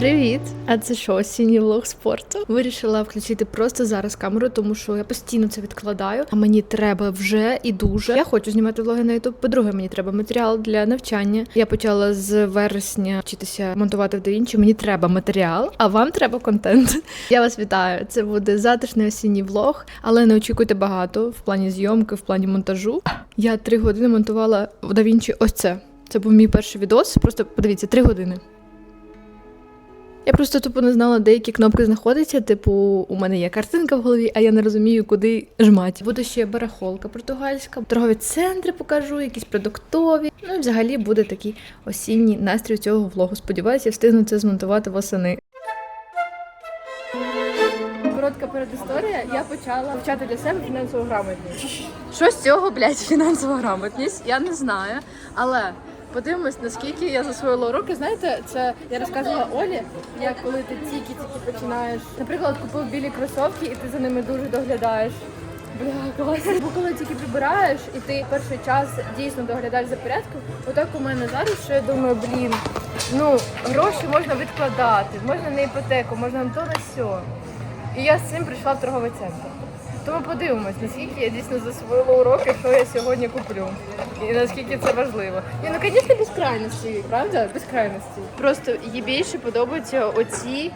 Привіт! А це що, осінній влог спорту? Вирішила включити просто зараз камеру, тому що я постійно це відкладаю. А мені треба вже і дуже. Я хочу знімати влоги на YouTube. По-друге, мені треба матеріал для навчання. Я почала з вересня вчитися монтувати в DaVinci. Мені треба матеріал, а вам треба контент. Я вас вітаю. Це буде затишний осінній влог, але не очікуйте багато в плані зйомки, в плані монтажу. Я три години монтувала в DaVinci ось це. Це був мій перший відос. Просто подивіться, три години. Я просто тупо не знала, де які кнопки знаходяться. Типу, у мене є картинка в голові, а я не розумію, куди жмати. Буде ще барахолка португальська, торгові центри покажу, якісь продуктові. Ну і взагалі буде такий осінній настрій цього влогу. Сподіваюся, я встигну це змонтувати восени. Коротка передісторія. Я почала вчати для себе фінансову грамотність. Що з цього, блядь, фінансова грамотність? Я не знаю. Але подивимось, наскільки я засвоїла уроки. Знаєте, це я розказувала Олі, як коли ти тільки-тільки починаєш. Наприклад, купив білі кросівки, і ти за ними дуже доглядаєш. Бля, клас. Бо коли тільки прибираєш, і ти перший час дійсно доглядаєш за порядком, отак у мене зараз, що я думаю, блін, ну гроші можна відкладати, можна на іпотеку, можна на то на сьо. І я з цим прийшла в торговий центр. Тому подивимось, наскільки я дійсно засвоїла уроки, що я сьогодні куплю. І наскільки це важливо. Ні, ну, звісно, без крайності, правда? Без крайності. Просто їй більше подобаються оці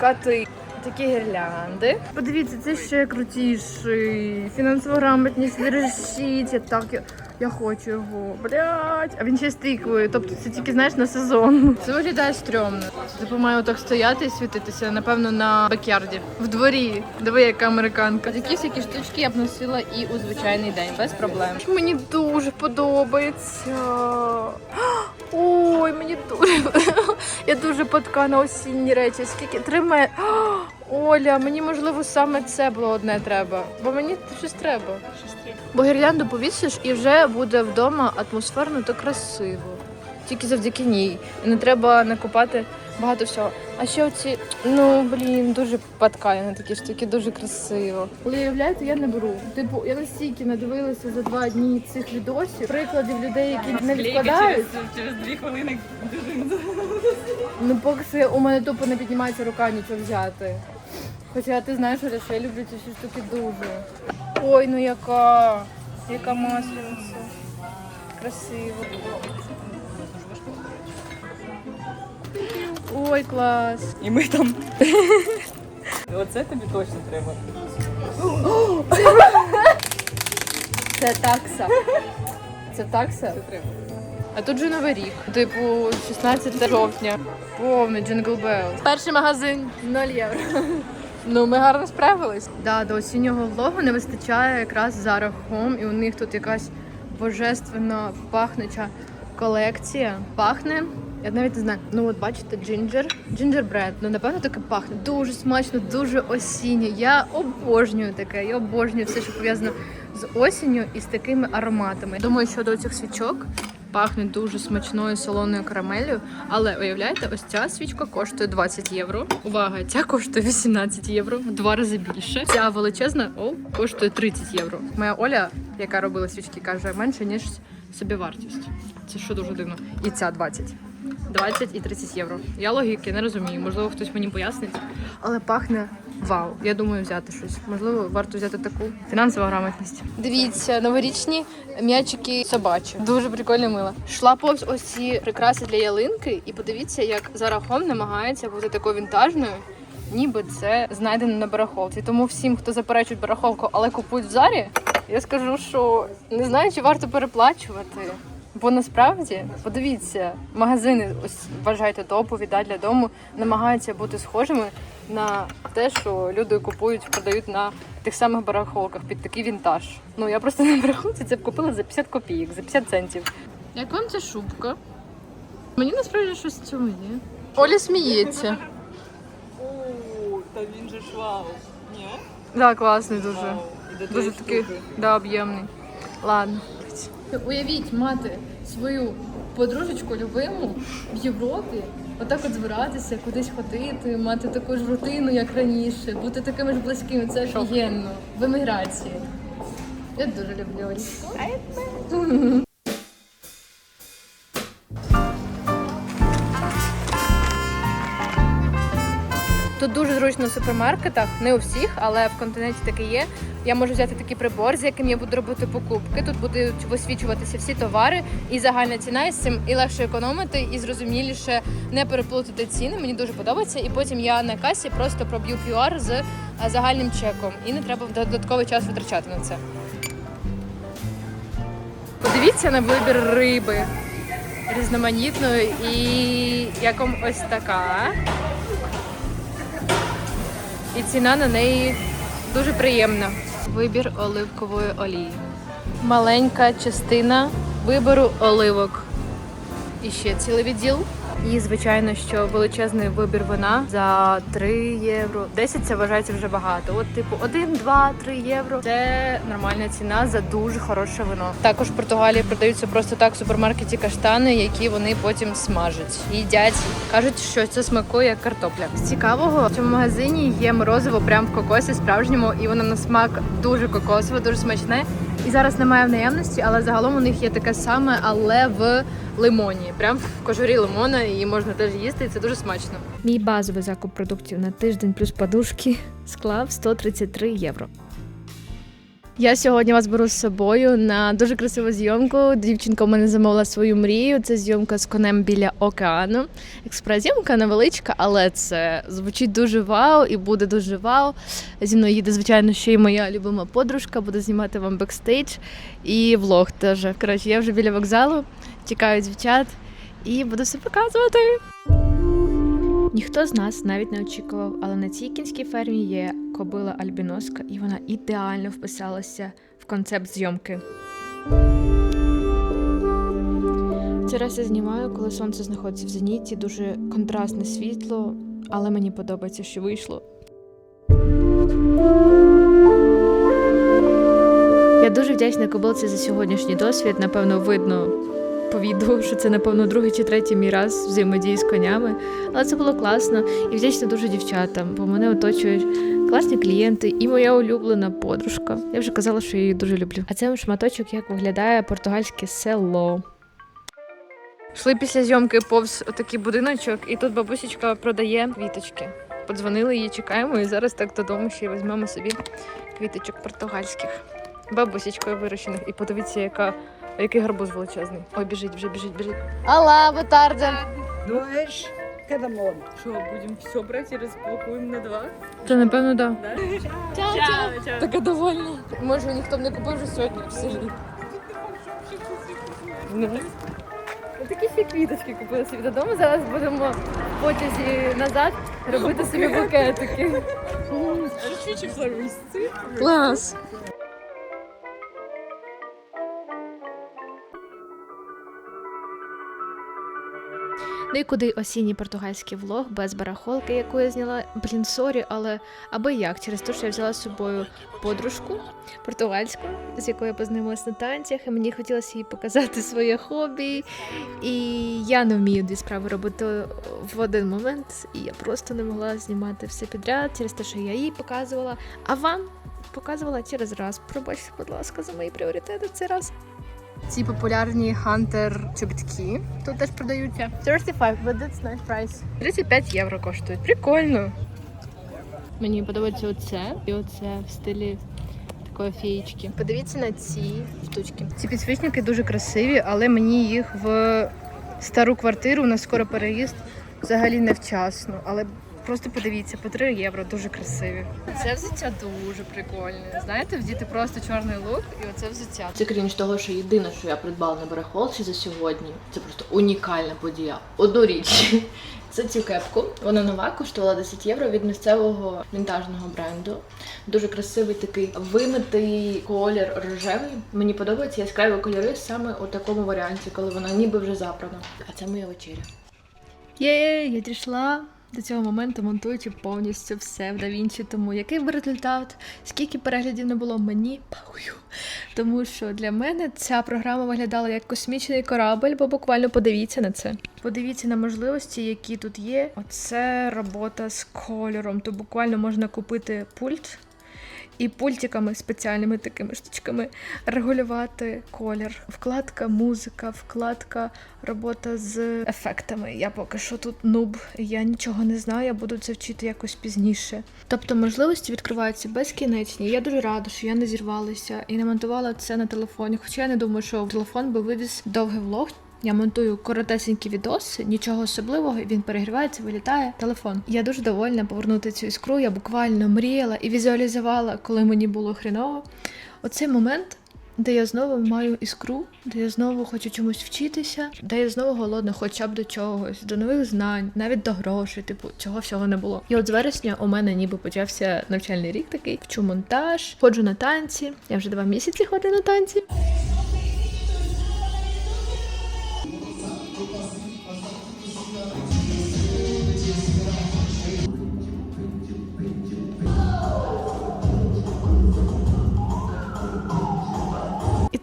коти. Такі гірлянди. Подивіться, це ще крутіший. Фінансово грамотність вирішіть. Так я, хочу його. Блять. А він ще з тиквою. Тобто це тільки знаєш на сезон. Це виглядає стрьомно. Типу отак стояти і світитися, напевно, на бакярді. В дворі. Диви, яка американка. Такі всякі штучки я б носила і у звичайний день, без проблем. Мені дуже подобається. Ой, мені дуже. Я дуже падка на осінні речі. Скільки три ме... Оля, мені можливо саме це було одне треба. Бо мені щось треба. Бо гірлянду повісиш і вже буде вдома атмосферно та красиво. Тільки завдяки ній. І не треба накопати багато всього. А ще оці, ну блін, дуже на такі штуки, дуже красиво. Але уявляєте, я не беру. Типу, я настільки надивилася за два дні цих відосів, прикладів людей, які не відкладають. через дві хвилини дуже. Ну, поки що у мене тупо не піднімається рука нічого взяти. Хоча ти знаєш, Оля, що я люблю ці всі штуки дуже. Ой, ну яка, яка масляниця. Красиво. Ой, клас. І ми там. Оце тобі точно треба. Це такса. Це такса? Це треба. А тут же новий рік. Типу, 16 жовтня. Повний Джингл Белл. Перший магазин 0 євро. Ну, ми гарно справились. Да, до осіннього влогу не вистачає якраз Zara Home, і у них тут якась божественно пахнуча колекція. Пахне. Я навіть не знаю. Ну от бачите, джинджер, джинджербред. Ну напевно таке пахне. Дуже смачно, дуже осінньо. Я обожнюю таке. Я обожнюю все, що пов'язано з осінню і з такими ароматами. Думаю, що до цих свічок пахне дуже смачною солоною карамелью. Але уявляєте, ось ця свічка коштує 20 євро. Увага, ця коштує 18 євро, в два рази більше. Ця величезна о, коштує 30 євро. Моя Оля, яка робила свічки, каже менше ніж собівартість. Це що дуже дивно. І ця 20. 20 і 30 євро. Я логіки не розумію. Можливо, хтось мені пояснить, але пахне вау. Я думаю, взяти щось. Можливо, варто взяти таку фінансова грамотність. Дивіться, новорічні м'ячики собачі. Дуже прикольне мило. Шла повз ось ці прикраси для ялинки, і подивіться, як Zara Home намагається бути такою вінтажною. Ніби це знайдено на барахолці. Тому всім, хто заперечує барахолку, але купують в зарі, я скажу, що не знаю, чи варто переплачувати. Бо насправді, подивіться, магазини, ось вважайте топові да, для дому, намагаються бути схожими на те, що люди купують, продають на тих самих барахолках під такий вінтаж. Ну я просто на барахолці це б купила за 50 копійок, за 50 центів. Як вам ця шубка? Мені насправді щось в цьому є. Оля сміється. О, та він же вау. Ні? Да, класний дуже. Дуже такий да, об'ємний. Ладно. Уявіть мати свою подружечку любиму в Європі, отак от збиратися, кудись ходити, мати таку ж рутину, як раніше, бути такими ж близькими. Це офігенно. В еміграції. Я дуже люблю Тут дуже зручно в супермаркетах, не у всіх, але в континенті таке є. Я можу взяти такий прибор, з яким я буду робити покупки. Тут будуть висвічуватися всі товари і загальна ціна і з цим і легше економити, і зрозуміліше не переплутати ціни. Мені дуже подобається. І потім я на касі просто проб'ю QR з загальним чеком, і не треба додатковий час витрачати на це. Подивіться на вибір риби різноманітної і яком ось така. І ціна на неї дуже приємна. Вибір оливкової олії. Маленька частина вибору оливок. І ще цілий відділ. І звичайно, що величезний вибір вина за 3 євро. 10 це вважається вже багато. От, типу, 1, 2, 3 євро. Це нормальна ціна за дуже хороше вино. Також в Португалії продаються просто так в супермаркеті каштани, які вони потім смажать. Їдять. Кажуть, що це смакує як картопля. З цікавого в цьому магазині є морозиво прямо в кокосі справжньому, і воно на смак дуже кокосове, дуже смачне. І зараз немає в наявності, але загалом у них є таке саме, але в лимоні. Прям в кожурі лимона її можна теж їсти, і це дуже смачно. Мій базовий закуп продуктів на тиждень плюс подушки склав 133 євро. Я сьогодні вас беру з собою на дуже красиву зйомку. Дівчинка у мене замовила свою мрію. Це зйомка з конем біля океану. Експрес-зйомка невеличка, але це звучить дуже вау і буде дуже вау. Зі мною їде, звичайно, ще й моя любима подружка, буде знімати вам бекстейдж і влог теж. Коротше, я вже біля вокзалу, тікаю дівчат і буду все показувати. Ніхто з нас навіть не очікував, але на цій кінській фермі є кобила альбіноска, і вона ідеально вписалася в концепт зйомки. Цей раз я знімаю, коли сонце знаходиться в зеніті, дуже контрастне світло, але мені подобається, що вийшло. Я дуже вдячна кобилці за сьогоднішній досвід. Напевно, видно по відео, що це, напевно, другий чи третій мій раз взаємодії з конями. Але це було класно і вдячна дуже дівчатам, бо мене оточують класні клієнти і моя улюблена подружка. Я вже казала, що я її дуже люблю. А це шматочок, як виглядає португальське село. Йшли після зйомки повз отакий будиночок, і тут бабусечка продає квіточки. Подзвонили її, чекаємо, і зараз так додому ще й візьмемо собі квіточок португальських. Бабусечкою вирощених. І подивіться, яка, який гарбуз величезний. Ой, біжить, вже біжить, біжить. Алла, бутарда. Dois, cada. Що, будемо все брати і розпакуємо на два? Це напевно, так. Да? Чао, чао. чао. Така довольна. Може, ніхто б не купив вже сьогодні ж. Ну. Такі всі квіточки купили собі додому. Зараз будемо в потязі назад робити собі букетики. Клас. Ну і куди осінній португальський влог без барахолки, яку я зняла. Блін, сорі, але аби як, через те, що я взяла з собою подружку португальську, з якою я познайомилась на танцях, і мені хотілося їй показати своє хобі. І я не вмію дві справи робити в один момент, і я просто не могла знімати все підряд через те, що я їй показувала, а вам показувала через раз. Пробачте, будь ласка, за мої пріоритети цей раз. Ці популярні хантер чобітки тут теж продаються. 35, but that's nice price. 35 євро коштують. Прикольно. Мені подобається оце і оце в стилі такої фієчки. Подивіться на ці штучки. Ці підсвічники дуже красиві, але мені їх в стару квартиру, у нас скоро переїзд, взагалі невчасно. Але просто подивіться, по 3 євро дуже красиві. Це взуття дуже прикольне. Знаєте, вдіти просто чорний лук і оце взуття. Це крім того, що єдине, що я придбала на барахолці за сьогодні, це просто унікальна подія. Одну річ. Це цю кепку. Вона нова, коштувала 10 євро від місцевого вінтажного бренду. Дуже красивий такий вимитий колір рожевий. Мені подобаються яскраві кольори саме у такому варіанті, коли вона ніби вже запрана. А це моя вечеря. Є, я дійшла до цього моменту, монтуючи повністю все в DaVinci, тому який би результат, скільки переглядів не було, мені пахую. Тому що для мене ця програма виглядала як космічний корабль, бо буквально подивіться на це. Подивіться на можливості, які тут є. Оце робота з кольором. То буквально можна купити пульт. І пультиками спеціальними такими штучками регулювати колір. Вкладка музика, вкладка робота з ефектами. Я поки що тут нуб, я нічого не знаю, я буду це вчити якось пізніше. Тобто можливості відкриваються безкінечні. Я дуже рада, що я не зірвалася і не монтувала це на телефоні. Хоча я не думаю, що телефон би вивіз довгий влог. Я монтую коротесенькі відоси, нічого особливого, він перегрівається, вилітає телефон. Я дуже довольна повернути цю іскру. Я буквально мріяла і візуалізувала, коли мені було хріново. Оцей момент, де я знову маю іскру, де я знову хочу чомусь вчитися, де я знову голодна, хоча б до чогось, до нових знань, навіть до грошей. Типу, цього всього не було. І от з вересня у мене ніби почався навчальний рік такий. Вчу монтаж, ходжу на танці. Я вже два місяці ходжу на танці.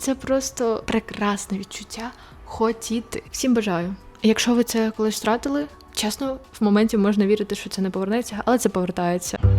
Це просто прекрасне відчуття хотіти. Всім бажаю. Якщо ви це колись втратили, чесно, в моменті можна вірити, що це не повернеться, але це повертається.